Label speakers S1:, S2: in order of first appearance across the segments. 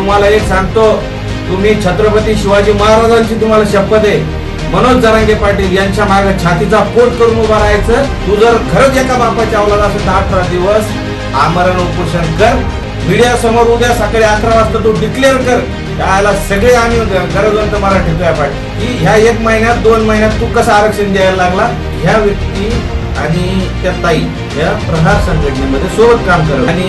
S1: तुम्हाला एक सांगतो तुम्ही छत्रपती शिवाजी महाराजांची तुम्हाला शपथ आहे. मनोज जरांगे पाटील यांच्या मागे छातीचा पोट करून उभा राहायचं. तू जर खरंच एका बापाच्या अवलाद असेल तर अठरा दिवस आमरण उपोषण कर. मीडिया समोर उद्या सकाळी अकरा वाजता तू डिक्लेअर कर. त्याला सगळे आम्ही गरजवंत मला ठेवतोय पाठी की ह्या एक महिन्यात दोन महिन्यात तू कसं आरक्षण द्यायला लागला? ह्या व्यक्ती आणि त्या ताई या प्रहार संघटनेमध्ये सोबत काम करत आणि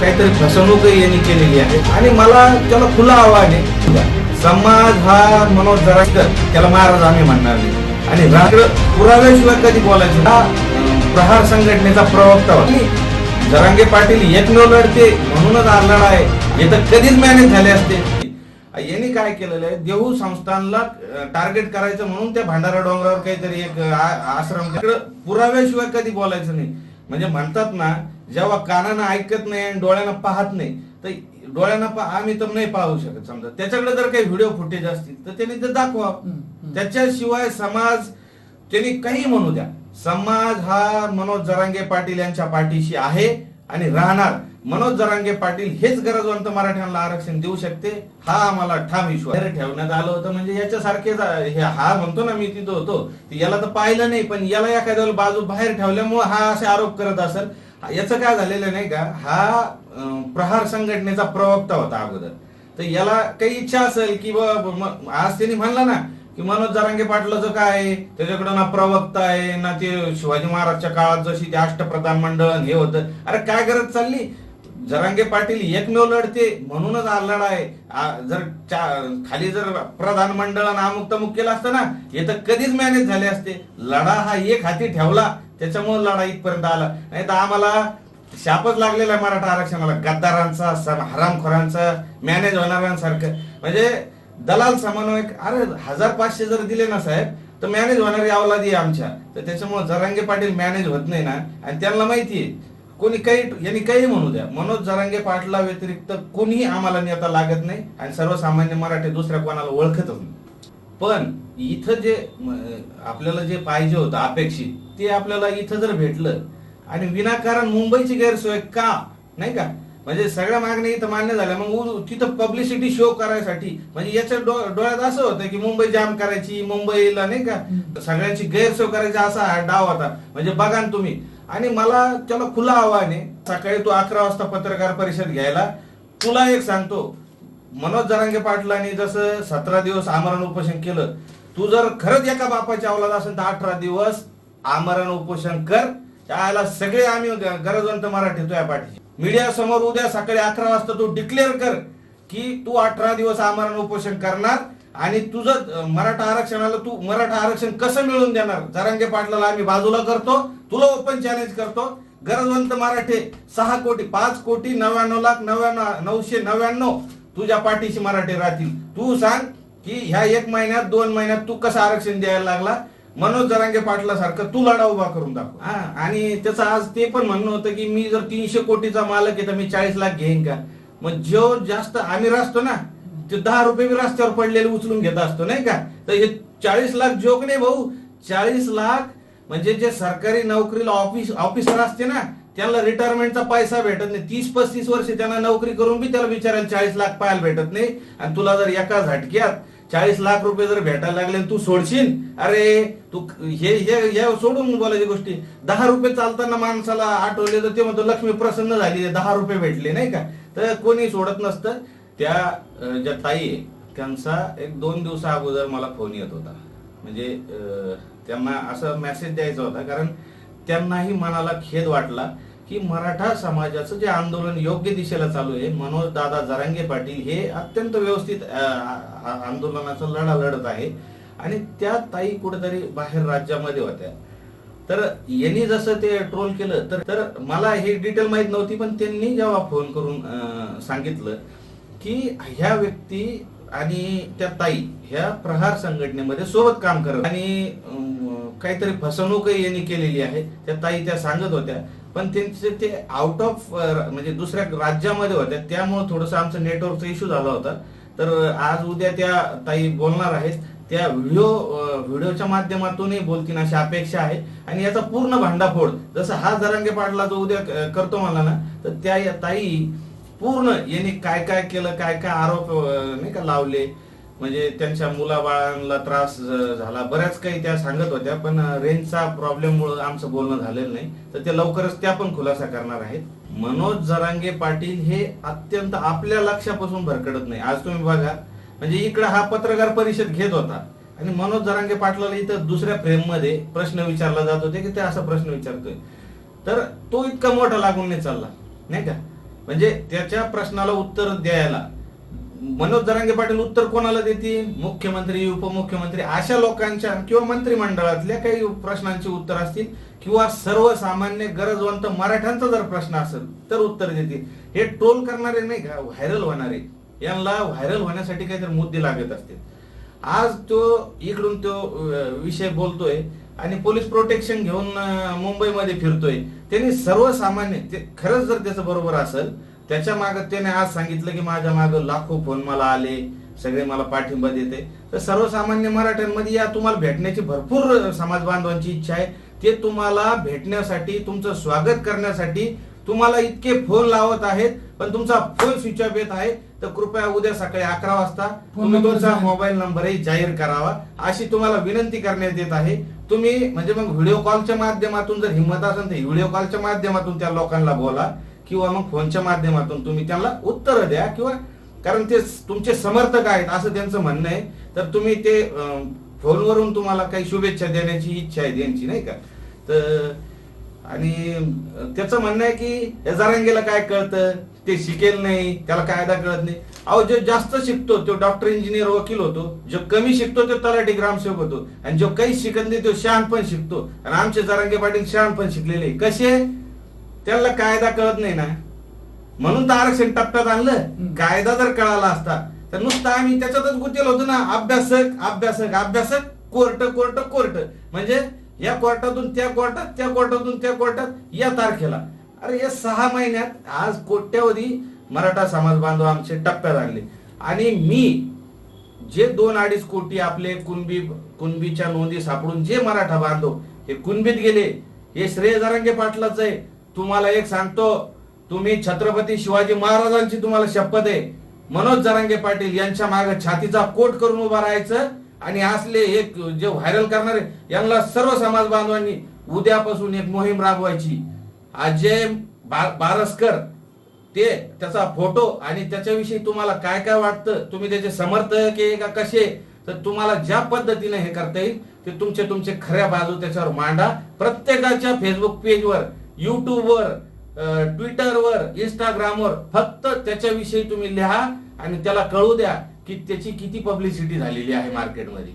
S1: काहीतरी फसवणूकही यांनी केलेली आहे. आणि मला त्याला खुला आव्हान आहे. समाज हा मनोज जरांगर त्याला महाराज आम्ही म्हणणार नाही. आणि राष्ट्र पुराव्याशिवाय कधी बोलायचं? हा प्रहार संघटनेचा प्रवक्ता होता. जरांगे पाटील एकमेव लढते म्हणूनच हा लढा आहे. हे तर कधीच मॅनेज झाले असते. यांनी काय केलेलं आहे? देहू संस्थानला टार्गेट करायचं म्हणून त्या भांडारा डोंगरावर काहीतरी एक आश्रम पुराव्याशिवाय कधी बोलायचं नाही. म्हणजे म्हणतात ना जेव्हा कानानं ऐकत नाही आणि डोळ्यानं पाहत नाही तर डोळ्यानं पा आम्ही तर नाही पाहू शकत समजा. त्याच्याकडे जर काही व्हिडिओ फुटेज असतील तर त्यांनी ते दाखवा. त्याच्याशिवाय समाज त्यांनी काही म्हणू द्या. समाज हा मनोज जरांगे पाटील यांच्या पाठीशी आहे आणि राहणार. मनोज जरांगे पाटील हेच गरजवंत मराठ्यांना आरक्षण देऊ शकते हा आम्हाला ठाम विश्वास. ठेवण्यात आलं होतं म्हणजे याच्यासारखेच हे हा म्हणतो ना मी तिथं होतो. याला तर पाहिलं नाही पण याला एखाद्याला बाजू बाहेर ठेवल्यामुळे हा असे आरोप करत असेल याचं काय झालेलं नाही का? हा प्रहार संघटनेचा प्रवक्ता होता अगोदर. तर याला काही इच्छा असेल की बा आज त्यांनी म्हणला ना की मनोज जरांगे पाटलाचं काय त्याच्याकडे ना प्रवक्ता आहे ना ते शिवाजी महाराजच्या काळात जशी ते अष्टप्रधान मंडळ हे होतं. अरे काय गरज चालली? जरांगे पाटील एकमेव लढते म्हणूनच हा लढा आहे. जर खाली जर प्रधान मंडळ आणि अमुक तमुक केलं असतं ना हे तर कधीच मॅनेज झाले असते. लढा हा एक हाती ठेवला त्याच्यामुळे लढा इथपर्यंत आला. नाही तर आम्हाला शापच लागलेला आहे मराठा आरक्षणाला. गद्दारांचा स- हरामखोरांचा मॅनेज होणाऱ्यांसारखं. म्हणजे दलाल समन्वयक अरे हजार पाचशे जर दिले ना साहेब तर मॅनेज होणारी अवलादी आहे आमच्या. तर त्याच्यामुळे जरांगे पाटील मॅनेज होत नाही ना. आणि त्यांना माहिती आहे कोणी काही यांनी काही म्हणू द्या. मनोज जरांगे पाटला व्यतिरिक्त कोणीही आम्हाला नेता लागत नाही. आणि सर्वसामान्य मराठी दुसऱ्या कोणाला ओळखतच नाही. पण इथं जे आपल्याला जे पाहिजे होतं अपेक्षित ते आपल्याला इथं जर भेटलं आणि विनाकारण मुंबईची गैरसोय का? नाही का? म्हणजे सगळ्या मागण्या इथं मान्य झाल्या. मग तिथं पब्लिसिटी शो करायसाठी म्हणजे याच्या डोळ्यात असं होतं की मुंबई जाम करायची मुंबईला नाही का? सगळ्यांची गैरसोय करायची असा डाव होता. म्हणजे बघा ना तुम्ही. आणि मला त्याला खुलं आव्हान आहे सकाळी तू अकरा वाजता पत्रकार परिषद घ्यायला तुला एक सांगतो मनोज जरांगे पाटलांनी जसं सतरा दिवस आमरण उपोषण केलं तू जर खरंच एका बापाच्या अवलाद असेल तर अठरा दिवस आमरण उपोषण कर. त्याला सगळे आम्ही गरजवंत मराठी तुझ्या पाठी मीडिया समोर उद्या सकाळी अकरा वाजता तू डिक्लेअर कर की तू अठरा दिवस आमरण उपोषण करणार आणि तुझं मराठा आरक्षणाला तू मराठा आरक्षण कसं मिळवून देणार? जरांगे पाटलाला आम्ही बाजूला करतो तुला ओपन चॅलेंज करतो. गरजवंत मराठे सहा कोटी पाच कोटी नव्याण्णव लाख नव्याण्णव नऊशे नव्याण्णव तुझ्या पाठीशी मराठे राहतील. तू सांग की ह्या एक महिन्यात दोन महिन्यात तू कसं आरक्षण द्यायला लागला? मनोज जरांगे पाटला सारखं तू लढा उभा करून दाखव. हा. आणि त्याचं आज ते पण म्हणणं होतं की मी जर तीनशे कोटीचा मालक आहे तर मी चाळीस लाख घेईन का? मग जो जास्त आमिर असतो ना ते दहा रुपये बी रस्त्यावर पडलेले उचलून घेत असतो नाही का? तर हे चाळीस लाख जोक नाही भाऊ. चाळीस लाख म्हणजे जे सरकारी नोकरीला ऑफिस ऑफिसर असते ना त्यांना रिटायरमेंटचा पैसा भेटत नाही. तीस पस्तीस वर्ष त्यांना नोकरी करून बी त्याला विचारायला चाळीस लाख पाहायला भेटत नाही. आणि तुला जर एका झटक्यात चाळीस लाख रुपये जर भेटायला लागले तू सोडशील अरे तू हे हे सोडून बोलायची गोष्टी दहा रुपये चालताना माणसाला आठवले तर ते म्हणतो लक्ष्मी प्रसन्न झाली दहा रुपये भेटले नाही का? तर कोणी सोडत नसतं. त्या ज्या ताई आहे त्यांचा एक दोन दिवसा अगोदर मला फोन येत होता. म्हणजे अं, त्यांना असं मेसेज द्यायचा होता. कारण त्यांनाही मनाला खेद वाटला की मराठा समाजाचं जे आंदोलन योग्य दिशेला चालू आहे मनोज दादा जरांगे पाटील हे अत्यंत व्यवस्थित आंदोलनाचा लढा लढत आहे. आणि त्या ताई कुठेतरी बाहेर राज्यामध्ये होत्या. तर यांनी जसं ते ट्रोल केलं तर तर मला हे डिटेल माहीत नव्हती पण त्यांनी जेव्हा फोन करून सांगितलं की ह्या व्यक्ती आणि त्या ताई ह्या प्रहार संघटनेमध्ये सोबत काम करत आणि काहीतरी फसवणूकही यांनी केलेली आहे. त्या ताई त्या सांगत होत्या. पण त्यांचे ते आउट ऑफ म्हणजे दुसऱ्या राज्यामध्ये होत्या. त्यामुळे थोडंसं आमचं नेटवर्कचा इश्यू झाला होता. तर आज उद्या त्या ताई बोलणार आहेत. त्या व्हिडिओ व्हिडिओच्या माध्यमातूनही बोलतील अशी अपेक्षा आहे. आणि याचा पूर्ण भांडाफोड जसं हा जरांगे पाटला जो उद्या करतो मला ना तर त्या ताई पूर्ण यांनी काय काय केलं काय काय आरोप नाही का लावले. म्हणजे त्यांच्या मुलाबाळांना त्रास झाला. बऱ्याच काही त्या सांगत होत्या पण रेंजचा प्रॉब्लेम मुळे आमचं बोलणं झालेलं नाही. तर ते लवकरच त्या पण खुलासा करणार आहेत. मनोज जरांगे पाटील हे अत्यंत आपल्या लक्षापासून भरकडत नाही. आज तुम्ही बघा म्हणजे इकडे हा पत्रकार परिषद घेत होता. आणि मनोज जरांगे पाटलाला इथं दुसऱ्या फ्रेममध्ये प्रश्न विचारला जात होते की ते असा प्रश्न विचारतोय. तर तो इतका मोठा लागून नाही चालला नाही का? म्हणजे त्याच्या प्रश्नाला उत्तर द्यायला. मनोज जरांगे पाटील उत्तर कोणाला देतील? मुख्यमंत्री उपमुख्यमंत्री अशा लोकांच्या किंवा मंत्रिमंडळातल्या काही प्रश्नांची उत्तर असतील किंवा सर्वसामान्य गरजवंत मराठ्यांचा जर प्रश्न असेल तर उत्तर देतील. हे ट्रोल करणारे नाही का? व्हायरल होणारे. यांना व्हायरल होण्यासाठी काहीतरी मुद्दे लागत असतील. आज तो इकडून तो विषय बोलतोय. आणि पोलीस प्रोटेक्शन घेऊन मुंबईमध्ये फिरतोय. त्यांनी सर्वसामान्य ते खरंच जर त्याचं बरोबर असेल त्याच्यामागे त्याने आज सांगितलं की माझ्या मागे लाखो फोन मला आले सगळे मला पाठिंबा देते. तर सर्वसामान्य मराठ्यांमध्ये या तुम्हाला भेटण्याची भरपूर समाज बांधवांची इच्छा आहे. ते तुम्हाला भेटण्यासाठी तुमचं स्वागत करण्यासाठी तुम्हाला इतके फोन लावत आहेत पण तुमचा फोन स्विच ऑफ येत आहे. तर कृपया उद्या सकाळी अकरा वाजता तुम्ही
S2: नंबर
S1: तुमचा. मोबाईल नंबरही जाहीर करावा. अशी तुम्हाला विनंती करण्यात येत आहे. तुम्ही म्हणजे मग व्हिडिओ कॉलच्या माध्यमातून जर हिंमत असेल तर व्हिडिओ कॉलच्या माध्यमातून त्या लोकांना बोला किंवा मग फोनच्या माध्यमातून तुम्ही त्यांना उत्तर द्या किंवा कारण ते तुमचे समर्थक आहेत असं त्यांचं म्हणणं आहे. तर तुम्ही ते फोनवरून तुम्हाला काही शुभेच्छा देण्याची इच्छा आहे त्यांची नाही का? तर आणि त्याचं म्हणणं आहे की या जरांगेला काय कळतं? ते शिकेल नाही त्याला कायदा कळत नाही. अहो जो जास्त शिकतो तो डॉक्टर इंजिनियर वकील होतो. जो कमी शिकतो तो तलाठी ग्रामसेवक होतो. आणि जो काही शिकत नाही तो शहाण पण शिकतो. आणि आमचे जरांगे पाटील शहाण पण शिकलेले. कसे? त्याला कायदा कळत नाही ना. म्हणून तर आरक्षण टप्प्यात आणलं. कायदा जर कळाला असता तर नुसतं आम्ही त्याच्यातच गुतेल होतो ना. अभ्यासक अभ्यासक अभ्यासक कोर्ट कोर्ट कोर्ट. म्हणजे या कोर्टातून त्या कोर्टात त्या कोर्टातून त्या कोर्टात या तारखेला. अरे या सहा महिन्यात आज कोट्यावधी मराठा समाज बांधव आमचे टप्प्यात आणले आणि मी जे दोन अडीच कोटी आपले कुणबी कुणबीच्या नोंदी सापडून जे मराठा बांधव हे कुणबीत गेले हे श्रेय जरांगे पाटलाच आहे. तुम्हाला एक सांगतो तुम्ही छत्रपती शिवाजी महाराजांची तुम्हाला शपथ आहे. मनोज जरांगे पाटील यांच्या मागे छातीचा कोट करून उभा राहायचं. आणि असले एक जे व्हायरल करणारे यांना सर्व समाज बांधवांनी उद्यापासून एक मोहीम राबवायची. अजय बा- बारसकर ते त्याचा फोटो आणि त्याच्याविषयी तुम्हाला काय काय वाटतं तुम्ही त्याचे समर्थक आहे का कसे तर तुम्हाला ज्या पद्धतीने हे करता येईल ते तुमचे तुमचे खऱ्या बाजू त्याच्यावर मांडा. प्रत्येकाच्या फेसबुक पेजवर युट्यूबवर ट्विटरवर इंस्टाग्रामवर फक्त त्याच्याविषयी तुम्ही लिहा आणि त्याला कळू द्या. की त्याची किती पब्लिसिटी झालेली आहे मार्केटमध्ये